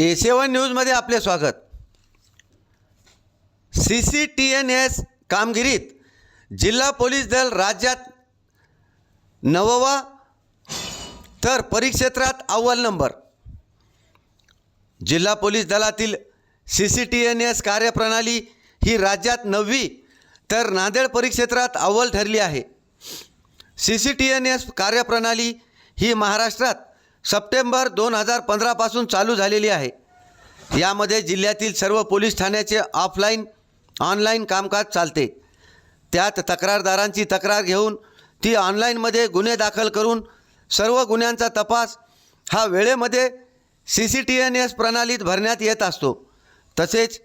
ए सेवन न्यूजमध्ये आपले स्वागत. C C T N S कामगिरीत जिल्हा पोलीस दल राज्यात नववा तर परिक्षेत्रात अव्वल नंबर. जिल्हा पोलीस दलातील C C T N S कार्यप्रणाली ही राज्यात नववी तर नांदेड परिक्षेत्रात अव्वल ठरली आहे. C C T N S कार्यप्रणाली ही महाराष्ट्रात सप्टेंबर दोन हजार पंधरापासून चालू झालेली आहे. यामध्ये जिल्ह्यातील सर्व पोलीस ठाण्याचे ऑफलाईन ऑनलाईन कामकाज चालते. त्यात तक्रारदारांची तक्रार घेऊन ती ऑनलाईनमध्ये गुन्हे दाखल करून सर्व गुन्ह्यांचा तपास हा वेळेमध्ये C C T N S प्रणालीत भरण्यात येत असतो. तसेच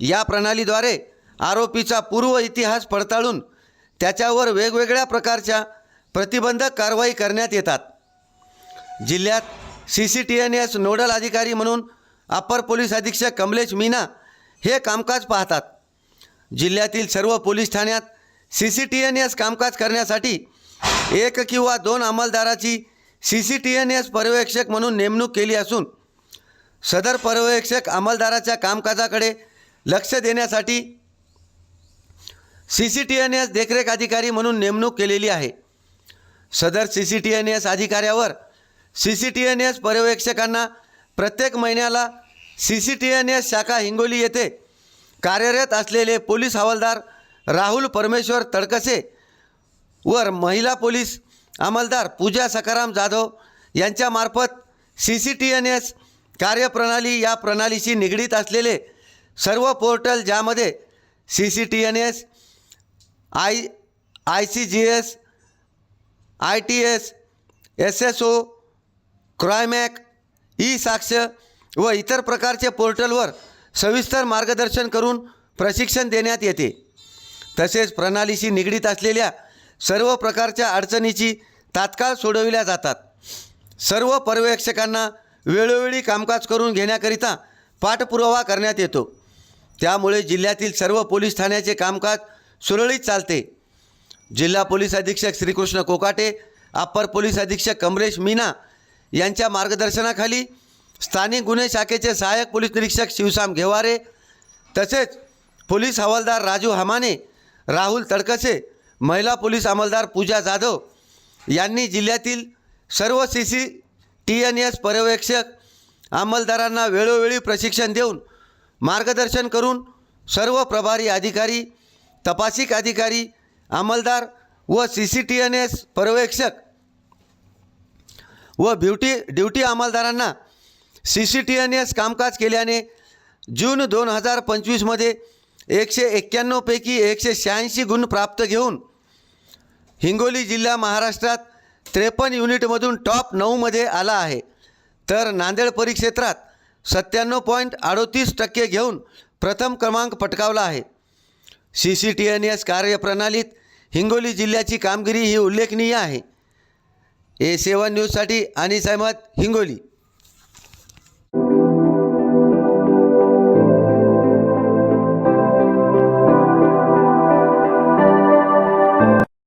या प्रणालीद्वारे आरोपीचा पूर्व इतिहास पडताळून त्याच्यावर वेगवेगळ्या प्रकारच्या प्रतिबंधक कारवाई करण्यात येतात. जिल्ह्यात C C T N S nodal अधिकारी म्हणून अप्पर पोलीस अधीक्षक कमलेश मीना हे कामकाज पाहतात. जिल्ह्यातील सर्व पोलीस ठाण्यात C C T N S कामकाज करण्यासाठी एक किंवा दोन अंमलदाराची C C T N S पर्यवेक्षक म्हणून नेमणूक केली असून सदर पर्यवेक्षक अंमलदाराच्या कामकाजाकडे लक्ष देण्यासाठी C C T N S देखरेख अधिकारी म्हणून नेमणूक केलेली आहे. सदर C C T N S अधिकाऱ्यावर C C T N S पर्यवेक्षकांना प्रत्येक महिन्याला C C T N S शाखा हिंगोली येथे कार्यरत असलेले पोलीस हवालदार राहुल परमेश्वर तडकसे वर महिला पोलीस अंमलदार पूजा सकाराम जाधव यांच्यामार्फत C C T N S कार्यप्रणाली या प्रणालीशी निगडीत असलेले सर्व पोर्टल ज्यामध्ये C C T N S I I C G S I T S S S O Crimac E साक्ष व इतर प्रकारचे पोर्टलवर सविस्तर मार्गदर्शन करून प्रशिक्षण देण्यात येते. तसेच प्रणालीशी निगडीत असलेल्या सर्व प्रकारच्या अडचणीची तात्काळ सोडविल्या जातात. सर्व पर्यवेक्षकांना वेळोवेळी कामकाज करून घेण्याकरिता पाठपुरावा करण्यात येतो. त्यामुळे जिल्ह्यातील सर्व पोलीस ठाण्याचे कामकाज सुरळीत चालते. जिल्हा पोलीस अधीक्षक श्रीकृष्ण कोकाटे अप्पर पोलीस अधीक्षक कमलेश मीना यांच्या मार्गदर्शनाखाली स्थानिक गुन्हे शाखेचे सहाय्यक पोलीस निरीक्षक शिवसाम घेवारे तसेच पोलीस हवालदार राजू हमाने राहुल तडकसे महिला पोलीस अंमलदार पूजा जाधव यांनी जिल्ह्यातील सर्व C C T N S पर्यवेक्षक अंमलदारांना वेळोवेळी प्रशिक्षण देऊन मार्गदर्शन करून सर्व प्रभारी अधिकारी तपासिक अधिकारी अंमलदार व C C T N S पर्यवेक्षक व beat duty अंमलदारांना C C T N S कामकाज केल्याने जून दोन हजार पंचवीसमध्ये एकशे एक्क्याण्णवपैकी एकशे शहाऐंशी गुण प्राप्त घेऊन हिंगोली जिल्हा महाराष्ट्रात त्रेपन्न युनिटमधून टॉप नऊमध्ये आला आहे. तर नांदेड परिक्षेत्रात सत्त्याण्णव पॉईंट अडोतीस टक्के घेऊन प्रथम क्रमांक पटकावला आहे. C C T N S कार्यप्रणालीत Hingoli जिल्ह्याची कामगिरी ही उल्लेखनीय आहे. ए सेवन न्यूजसाठी अनिस अहमद हिंगोली.